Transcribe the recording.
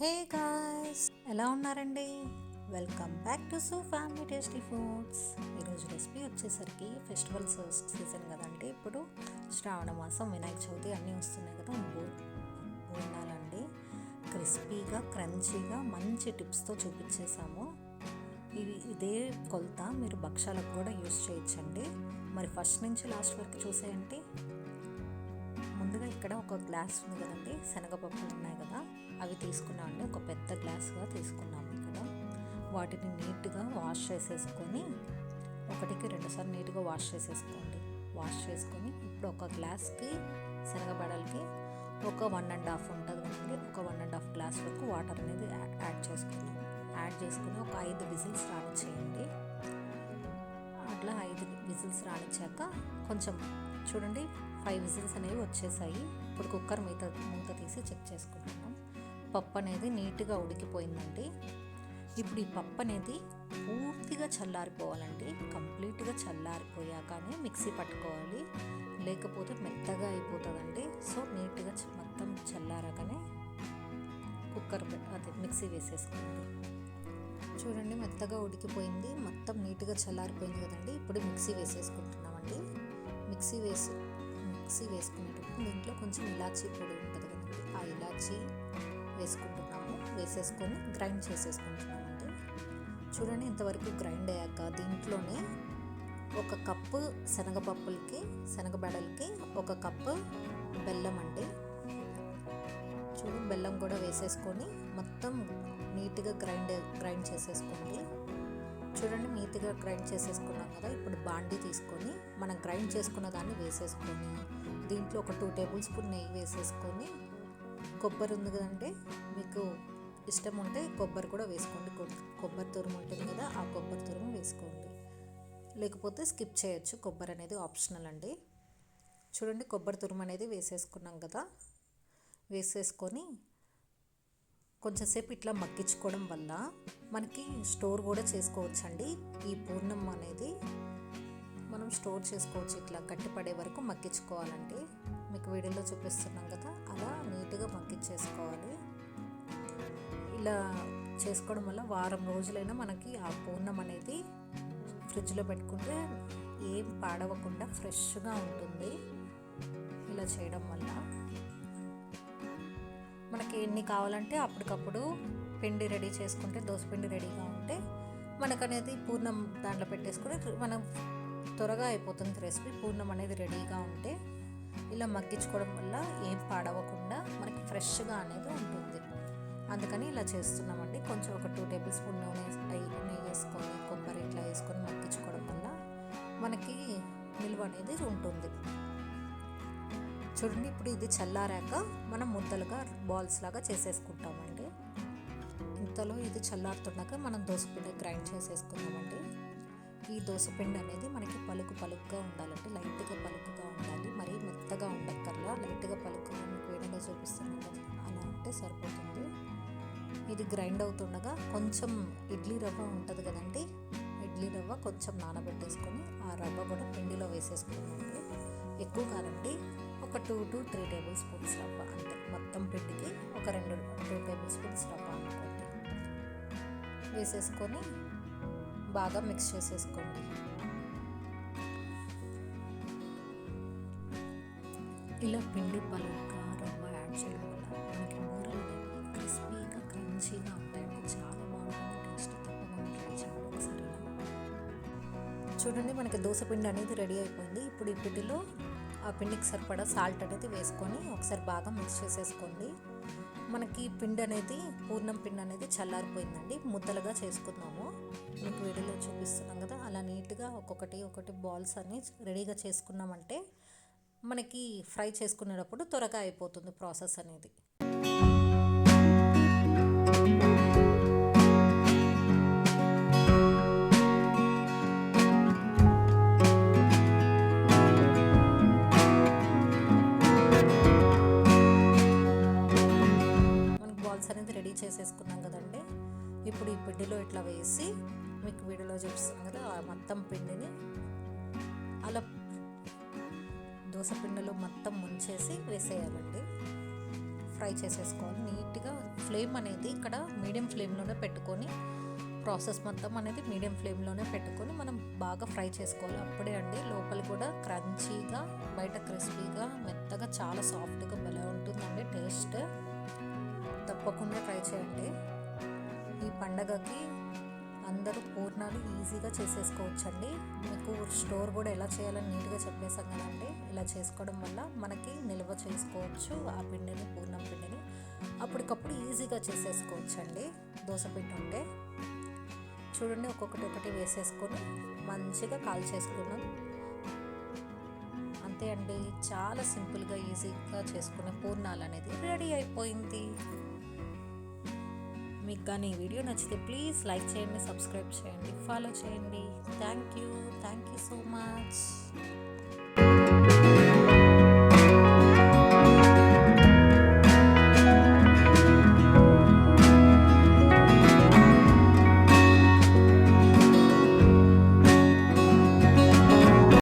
హే guys ఎలా ఉన్నారండి? Welcome back to so family tasty foods ఈరోజు రెసిపీ వచ్చేసరికి ఫెస్టివల్స్ సీజన్ కదండి. ఇప్పుడు శ్రావణ మాసం వినాయక చవితి అన్నీ వస్తున్నాయి కదా. బో బోనాలండి క్రిస్పీగా క్రంచీగా మంచి టిప్స్తో చూపించేసాము ఇవి ఇదే కొలత మీరు భక్షాలకు కూడా యూస్ చేయొచ్చండి. మరి ఫస్ట్ నుంచి లాస్ట్ వరకు చూసేయండి. ముందుగా ఇక్కడ ఒక గ్లాస్ ఉంది కదండి శనగపప్పులు ఉన్నాయి కదా అవి తీసుకున్నామండి. ఒక పెద్ద గ్లాస్గా తీసుకున్నాము ఇక్కడ. వాటిని నీట్గా వాష్ చేసేసుకొని ఒకటికి రెండుసార్లు నీట్గా వాష్ చేసేసుకోండి. వాష్ చేసుకొని ఇప్పుడు ఒక గ్లాస్కి శనగబడలకి ఒక వన్ అండ్ హాఫ్ ఉంటుంది కదండి ఒక వన్ అండ్ హాఫ్ గ్లాస్ వరకు వాటర్ అనేది యాడ్ చేసుకున్నాం యాడ్ చేసుకుని ఒక ఐదు విజిల్స్ రానిచ్చేయండి. అట్లా ఐదు విజిల్స్ రానిచ్చాక కొంచెం చూడండి ఫైవ్ విజిల్స్ అనేవి వచ్చేసాయి. ఇప్పుడు కుక్కర్ మీత మూత తీసి చెక్ చేసుకుంటున్నాం పప్పు అనేది నీట్గా ఉడికిపోయిందండి. ఇప్పుడు ఈ పప్పు అనేది పూర్తిగా చల్లారిపోవాలండి. కంప్లీట్గా చల్లారిపోయాకనే మిక్సీ పట్టుకోవాలి. లేకపోతే మెత్తగా అయిపోతుందండి. సో నీట్గా మొత్తం చల్లారాకనే కుక్కర్ అదే మిక్సీ వేసేసుకోండి. చూడండి మెత్తగా ఉడికిపోయింది. మొత్తం నీట్గా చల్లారిపోయింది కదండి. ఇప్పుడు మిక్సీ వేసేసుకుంటున్నామండి. మిక్సీ వేసి మిక్సీ వేసుకునేటప్పుడు దీంట్లో కొంచెం ఇలాచీ పొడి ఉంటుంది కదండి ఆ ఇలాచీ వేసుకుంటున్నాము. వేసేసుకొని గ్రైండ్ చేసేసుకుంటున్నామండి. చూడండి ఇంతవరకు గ్రైండ్ అయ్యాక దీంట్లోనే ఒక కప్పు శనగపప్పులకి శనగబెడలకి ఒక కప్పు బెల్లం అండి. చూడు బెల్లం కూడా వేసేసుకొని మొత్తం నీట్గా గ్రైండ్ గ్రైండ్ చేసేసుకోండి. చూడండి నీట్గా గ్రైండ్ చేసేసుకున్నాం కదా. ఇప్పుడు బాండీ తీసుకొని మనం గ్రైండ్ చేసుకున్న దాన్ని వేసేసుకొని దీంట్లో ఒక టూ టేబుల్ స్పూన్ నెయ్యి వేసేసుకొని కొబ్బరి ఉంది కదండి మీకు ఇష్టం ఉంటే కొబ్బరి కూడా వేసుకోండి. కొబ్బరి తురుము ఉంటుంది కదా ఆ కొబ్బరి తురుము వేసుకోండి. లేకపోతే స్కిప్ చేయొచ్చు కొబ్బరి అనేది ఆప్షనల్ అండి. చూడండి కొబ్బరి తురుము అనేది వేసేసుకున్నాం కదా. వేసేసుకొని కొంచెంసేపు ఇట్లా మగ్గించుకోవడం వల్ల మనకి స్టోర్ కూడా చేసుకోవచ్చండి. ఈ పూర్ణం అనేది మనం స్టోర్ చేసుకోవచ్చు. ఇట్లా గట్టిపడే వరకు మగ్గించుకోవాలండి. మీకు వీడియోలో చూపిస్తున్నాం కదా అలా నీట్గా మగ్గించేసుకోవాలి. ఇలా చేసుకోవడం వల్ల వారం రోజులైనా మనకి ఆ పూర్ణం అనేది ఫ్రిడ్జ్లో పెట్టుకుంటే ఏం పాడవకుండా ఫ్రెష్గా ఉంటుంది. ఇలా చేయడం వల్ల మనకి ఎన్ని కావాలంటే అప్పటికప్పుడు పిండి రెడీ చేసుకుంటే దోసపిండి రెడీగా ఉంటే మనకనేది పూర్ణం దాంట్లో పెట్టేసుకుని మనం త్వరగా అయిపోతుంది రెసిపీ. పూర్ణం అనేది రెడీగా ఉంటే ఇలా మగ్గించుకోవడం వల్ల ఏం పాడవకుండా మనకి ఫ్రెష్గా అనేది ఉంటుంది. అందుకని ఇలా చేస్తున్నామండి. కొంచెం ఒక టూ టేబుల్ స్పూన్ నూనె నెయ్యి వేసుకొని కొబ్బరి ఇట్లా వేసుకొని మగ్గించుకోవడం వల్ల మనకి నిల్వ అనేది ఉంటుంది. చూడండి ఇప్పుడు ఇది చల్లారాక మనం ముద్దలుగా బాల్స్ లాగా చేసేసుకుంటామండి. ఇంతలో ఇది చల్లారుతుండగా మనం దోసపిండి గ్రైండ్ చేసేసుకుందామండి. ఈ దోసపిండి అనేది మనకి పలుకు పలుకుగా ఉండాలండి. లైట్గా పలుకుగా ఉండాలి. మరీ మెత్తగా ఉండక్కర్లా. లైట్గా పలుకుగా మీకు వేడిగా చూపిస్తున్నాను కదా. అలా ఉంటే సరిపోతుంది. ఇది గ్రైండ్ అవుతుండగా కొంచెం ఇడ్లీ రవ్వ ఉంటుంది కదండి. ఇడ్లీ రవ్వ కొంచెం నానబెట్టేసుకొని ఆ రవ్వ కూడా పిండిలో వేసేసుకున్నామండి ఎక్కువ కాదండి. ఒక two to three tablespoons రవ్వ అంతే. మొత్తం పిండికి ఒక రెండు టూ టేబుల్ స్పూన్స్ రవ్వ అనుకోండి. వేసేసుకొని బాగా మిక్స్ చేసేసుకోండి. ఇలా పిండి పలుగ్గా రవ్వ యాడ్ చేయడం వల్ల మనకి బూరలు అనేవి క్రిస్పీగా క్రంచీగా ఉంటాయండి చాలా బాగుంటుంది. టేస్ట్ తప్పకుండా ట్రై చేయండి ఒకసారి చూడండి మనకి దోశ పిండి అనేది రెడీ అయిపోయింది. ఇప్పుడు ఈ పిండిలో ఆ పిండికి సరిపడా సాల్ట్ అనేది వేసుకొని ఒకసారి బాగా మిక్స్ చేసేసుకోండి. మనకి పిండి అనేది పూర్ణం పిండి అనేది చల్లారిపోయిందండి. ముద్దలుగా చేసుకుందాము. మీకు వీడియోలో చూపిస్తున్నాం కదా అలా నీట్గా ఒక్కొక్కటి ఒకటి బాల్స్ అన్ని రెడీగా చేసుకున్నామంటే మనకి ఫ్రై చేసుకునేటప్పుడు త్వరగా అయిపోతుంది ప్రాసెస్ అనేది. ఇప్పుడు ఈ పిండిలో ఇట్లా వేసి మీకు వీడియోలో చూపిస్తున్నాం కదా ఆ మొత్తం పిండిని. అలా దోశ పిండిలో మొత్తం ముంచేసి వేసేయాలండి. ఫ్రై చేసేసుకోవాలి నీట్గా ఫ్లేమ్ అనేది ఇక్కడ మీడియం ఫ్లేమ్లోనే పెట్టుకొని ప్రాసెస్ మొత్తం అనేది మీడియం ఫ్లేమ్లోనే పెట్టుకొని మనం బాగా ఫ్రై చేసుకోవాలి. అప్పుడే అండి లోపల కూడా క్రంచీగా బయట క్రిస్పీగా మెత్తగా చాలా సాఫ్ట్గా భలే ఉంటుందండి టేస్ట్. తప్పకుండా ట్రై చేయండి. ఈ పండగకి అందరూ పూర్ణాలు ఈజీగా చేసేసుకోవచ్చండి. మీకు స్టోర్ కూడా ఎలా చేయాలని నీట్గా చెప్పేసాం కదండి. ఇలా చేసుకోవడం వల్ల మనకి నిల్వ చేసుకోవచ్చు ఆ పిండిని పూర్ణం పిండిని. అప్పటికప్పుడు ఈజీగా చేసేసుకోవచ్చండి. దోశ పిండి ఉంటే చూడండి ఒక్కొక్కటి ఒకటి వేసేసుకొని మంచిగా కాల్ చేసుకున్నాం అంతే అండి. చాలా సింపుల్గా ఈజీగా చేసుకునే పూర్ణాలు అనేది రెడీ అయిపోయింది. కానీ ఈ వీడియో నచ్చితే ప్లీజ్ లైక్ చేయండి సబ్స్క్రైబ్ చేయండి ఫాలో చేయండి. Thank you thank you so much.